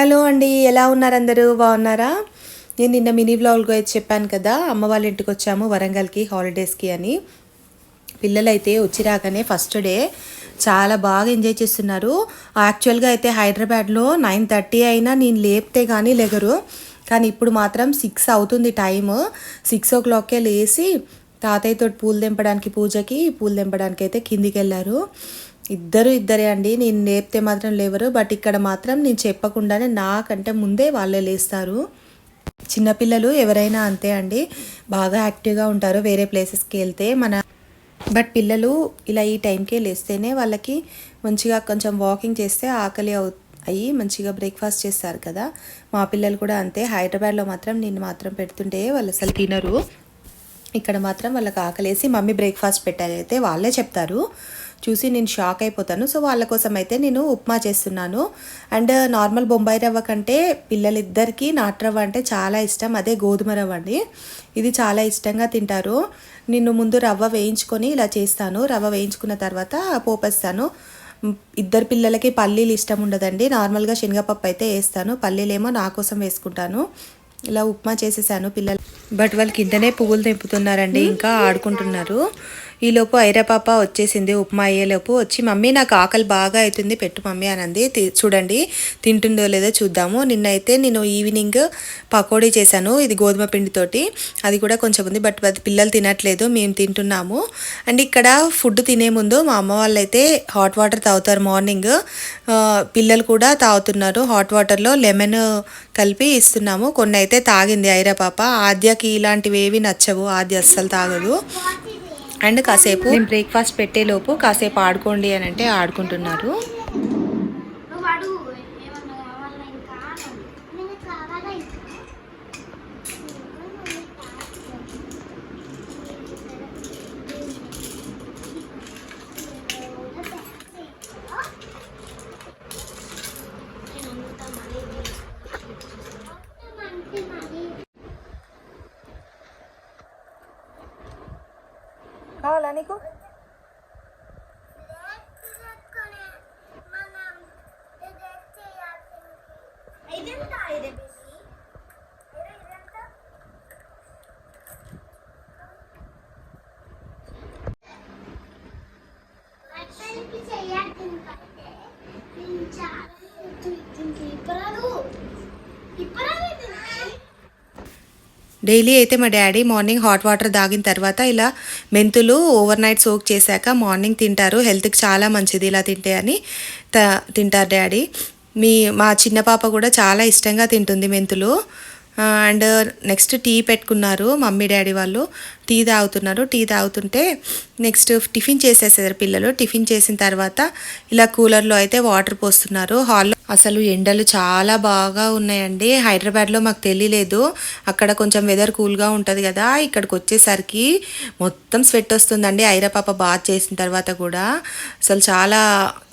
Hello అండి ఎలా ఉన్నారు అందరూ? బాగున్నారా? నేను నిన్న మినీ వ్లాగ్లో అయితే చెప్పాను కదా అమ్మ వాళ్ళ ఇంటికి వచ్చాము వరంగల్కి హాలిడేస్కి అని. పిల్లలైతే వచ్చి రాగానే ఫస్ట్ డే చాలా బాగా ఎంజాయ్ చేస్తున్నారు. యాక్చువల్గా అయితే హైదరాబాద్లో నైన్ థర్టీ అయినా నేను లేపితే కానీ లెగరు. కానీ ఇప్పుడు మాత్రం సిక్స్ అవుతుంది టైము. సిక్స్ ఓ క్లాక్కే లేచి తాతయ్యతో పూలు తెంపడానికి పూజకి పూలు తెంపడానికి అయితే కిందికి వెళ్ళారు ఇద్దరు ఇద్దరే అండి. నేను లేపితే మాత్రం లేవరు. బట్ ఇక్కడ మాత్రం నేను చెప్పకుండానే నాకంటే ముందే వాళ్ళే లేస్తారు. చిన్నపిల్లలు ఎవరైనా అంతే అండి. బాగా యాక్టివ్గా ఉంటారు. వేరే ప్లేసెస్కి వెళ్తే మన బట్ పిల్లలు ఇలా ఈ టైంకే లేస్తేనే వాళ్ళకి మంచిగా కొంచెం వాకింగ్ చేస్తే ఆకలి అవు అయ్యి మంచిగా బ్రేక్ఫాస్ట్ చేస్తారు కదా. మా పిల్లలు కూడా అంతే. హైదరాబాద్లో మాత్రం నేను మాత్రం పెడుతుంటే వాళ్ళు అసలు తినరు. ఇక్కడ మాత్రం వాళ్ళకి ఆకలేసి మమ్మీ బ్రేక్ఫాస్ట్ పెట్టాలి అయితే వాళ్ళే చెప్తారు. చూసి నేను షాక్ అయిపోతాను. సో వాళ్ళ కోసం అయితే నేను ఉప్మా చేస్తున్నాను. అండ్ నార్మల్ బొంబాయి రవ్వ కంటే పిల్లలిద్దరికీ నాటు రవ్వ అంటే చాలా ఇష్టం. అదే గోధుమ రవ్వ అండి. ఇది చాలా ఇష్టంగా తింటారు. నేను ముందు రవ్వ వేయించుకొని ఇలా చేస్తాను. రవ్వ వేయించుకున్న తర్వాత పోపేస్తాను. ఇద్దరు పిల్లలకి పల్లీలు ఇష్టం ఉండదండి. నార్మల్గా శనగపప్పు అయితే వేస్తాను. పల్లీలేమో నా కోసం వేసుకుంటాను. ఇలా ఉప్మా చేసేసాను పిల్లలు. బట్ వాళ్ళు కిందనే పువ్వులు తెంపుతున్నారండి. ఇంకా ఆడుకుంటున్నారు. ఈలోపు ఐరాపాప వచ్చేసింది ఉప్మా అయ్యేలోపు వచ్చి మమ్మీ నాకు ఆకలి బాగా అవుతుంది పెట్టు మమ్మీ అని అంది తి- చూడండి తింటుందో లేదో చూద్దాము. నిన్నైతే నేను ఈవినింగ్ పకోడీ చేశాను ఇది గోధుమ పిండితోటి. అది కూడా కొంచెం ఉంది బట్ అది పిల్లలు తినట్లేదు మేము తింటున్నాము. అండ్ ఇక్కడ ఫుడ్ తినే ముందు మా అమ్మ వాళ్ళు అయితే హాట్ వాటర్ తాగుతారు మార్నింగ్. పిల్లలు కూడా తాగుతున్నారు. హాట్ వాటర్లో లెమన్ కలిపి ఇస్తున్నాము. కొన్ని అయితే తాగింది ఐరా పాప. ఆద్యకి ఇలాంటివి ఏవి నచ్చవు ఆద్య అస్సలు తాగదు. అండ్ కాసేపు నేను బ్రేక్ఫాస్ట్ పెట్టేలోపు కాసేపు ఆడుకోండి అని అంటే ఆడుకుంటున్నారు నువ్వు అడుగు ఏమన్నా కావాలా ఇంకా అను. నేను కావాలా ఇంకా కావాలా నీకు? ఇదంతా డైలీ అయితే మా డాడీ మార్నింగ్ హాట్ వాటర్ తాగిన తర్వాత ఇలా మెంతులు ఓవర్ నైట్ సోక్ చేశాక మార్నింగ్ తింటారు. హెల్త్కి చాలా మంచిది ఇలా తింటే అని తింటారు డాడీ. మీ మా చిన్న పాప కూడా చాలా ఇష్టంగా తింటుంది మెంతులు. అండ్ నెక్స్ట్ టీ పెట్టుకున్నారు మమ్మీ డాడీ వాళ్ళు. టీ తాగుతున్నారు. టీ తాగుతుంటే నెక్స్ట్ టిఫిన్ చేసేసారు పిల్లలు. టిఫిన్ చేసిన తర్వాత ఇలా కూలర్లో అయితే వాటర్ పోస్తున్నారు. హాల్లో అసలు ఎండలు చాలా బాగా ఉన్నాయండి. హైదరాబాద్లో మాకు తెలియలేదు. అక్కడ కొంచెం వెదర్ కూల్గా ఉంటుంది కదా. ఇక్కడికి వచ్చేసరికి మొత్తం స్వెట్ వస్తుందండి. ఐరాపాప బాత్ చేసిన తర్వాత కూడా. అసలు చాలా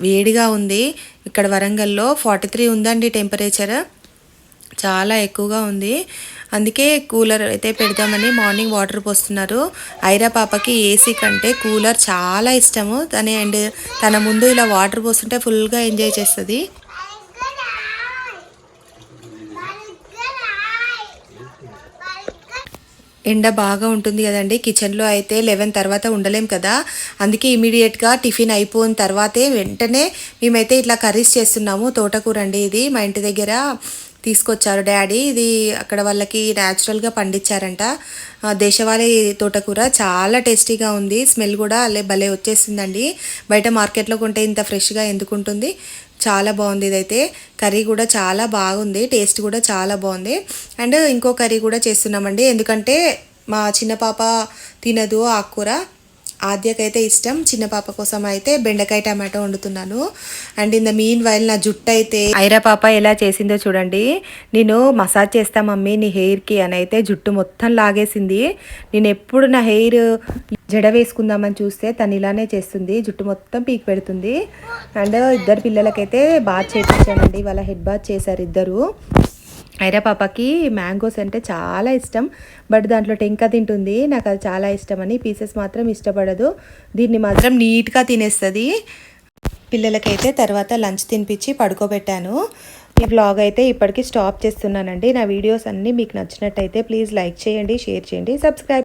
వేడిగా ఉంది. ఇక్కడ వరంగల్లో ఫార్టీ త్రీ ఉందండి టెంపరేచర్. చాలా ఎక్కువగా ఉంది. అందుకే కూలర్ అయితే పెడదామని మార్నింగ్ వాటర్ పోస్తున్నారు. ఐరా పాపకి ఏసీ కంటే కూలర్ చాలా ఇష్టము. తన అండ్ తన ముందు ఇలా వాటర్ పోస్తుంటే ఫుల్గా ఎంజాయ్ చేస్తుంది. ఎండ బాగా ఉంటుంది కదండి. కిచెన్లో అయితే లెవెన్ తర్వాత ఉండలేం కదా. అందుకే ఇమీడియట్గా టిఫిన్ అయిపోయిన తర్వాతే వెంటనే మేమైతే ఇట్లా కర్రీస్ చేస్తున్నాము. తోటకూర అండి ఇది. మా ఇంటి దగ్గర తీసుకొచ్చారు డాడీ. ఇది అక్కడ వాళ్ళకి న్యాచురల్గా పండించారంట దేశవాళీ తోటకూర చాలా టేస్టీగా ఉంది. స్మెల్ కూడా అలే భలే వచ్చేసిందండి. బయట మార్కెట్లో కొంటే ఇంత ఫ్రెష్గా ఎందుకు ఉంటుంది? చాలా బాగుంది ఇదైతే. కర్రీ కూడా చాలా బాగుంది. టేస్ట్ కూడా చాలా బాగుంది. అండ్ ఇంకో కర్రీ కూడా చేస్తున్నామండి. ఎందుకంటే మా చిన్న పాప తినదు ఆకుకూర. ఆద్యకైతే ఇష్టం. చిన్న పాప కోసం అయితే బెండకాయ టమాటో వండుతున్నాను. And in the meanwhile నా జుట్టు అయితే ఐరా పాప ఎలా చేసిందో చూడండి. నేను మసాజ్ చేస్తా మమ్మీ నీ హెయిర్కి అని అయితే జుట్టు మొత్తం లాగేసింది. నేను ఎప్పుడు నా హెయిర్ జడ వేసుకుందామని చూస్తే తను ఇలానే చేస్తుంది. జుట్టు మొత్తం పీక్ పెడుతుంది. అండ్ ఇద్దరు పిల్లలకైతే బాత్ చేయించానండి వాళ్ళ హెడ్ బాత్ చేశారు ఇద్దరు. ఐరా పాపకి మ్యాంగోస్ అంటే చాలా ఇష్టం బట్ దాంట్లో టెంక తింటుంది. నాకు అది చాలా ఇష్టం అని పీసెస్ మాత్రం ఇష్టపడదు. దీన్ని మాత్రం నీట్గా తినేస్తుంది. పిల్లలకైతే తర్వాత లంచ్ తినిపించి పడుకోబెట్టాను. ఈ బ్లాగ్ అయితే ఇప్పటికీ స్టాప్ చేస్తున్నానండి. నా వీడియోస్ అన్నీ మీకు నచ్చినట్టయితే ప్లీజ్ లైక్ చేయండి షేర్ చేయండి సబ్స్క్రైబ్